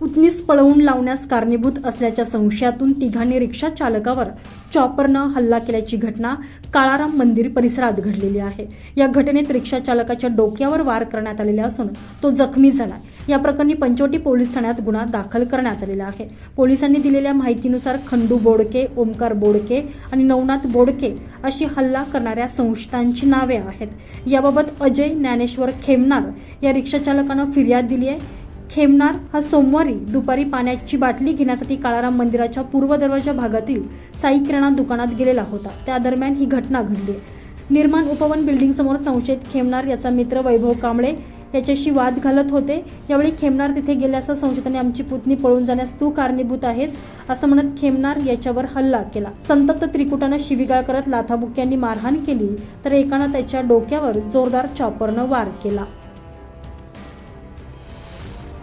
पुतणीस पळवून लावण्यास कारणीभूत असल्याच्या संशयातून तिघांनी रिक्षा चालकावर चॉपरनं हल्ला केल्याची घटना काळाराम मंदिर परिसरात घडलेली आहे. या घटनेत रिक्षा चालकाच्या डोक्यावर वार करण्यात आलेले असून तो जखमी झाला. या प्रकरणी पंचवटी पोलीस ठाण्यात गुन्हा दाखल करण्यात आलेला आहे. पोलिसांनी दिलेल्या माहितीनुसार खंडू बोडके ओमकार बोडके आणि नवनाथ बोडके अशी हल्ला करणाऱ्या संस्थांची नावे आहेत. याबाबत अजय ज्ञानेश्वर खेमनार या रिक्षा चालकानं फिर्याद दिली आहे. खेमनार हा सोमवारी दुपारी पाण्याची बाटली घेण्यासाठी काळाराम मंदिराच्या पूर्व दरवाजा भागातील साई किराणा दुकानात गेलेला होता. त्या दरम्यान ही घटना घडली. निर्माण उपवन बिल्डिंग समोर संशयित खेमनार याचा मित्र वैभव कांबळे याच्याशी वाद घालत होते. यावेळी खेमनार तिथे गेल्याचा संशयिताने आमची पुतणी पळून जाण्यास तू कारणीभूत आहेस असं म्हणत खेमनार याच्यावर हल्ला केला. संतप्त त्रिकुटानं शिवीगाळ करत लाथाबुक्यांनी मारहाण केली तर एकानं त्याच्या डोक्यावर जोरदार चॉपरनं वार केला.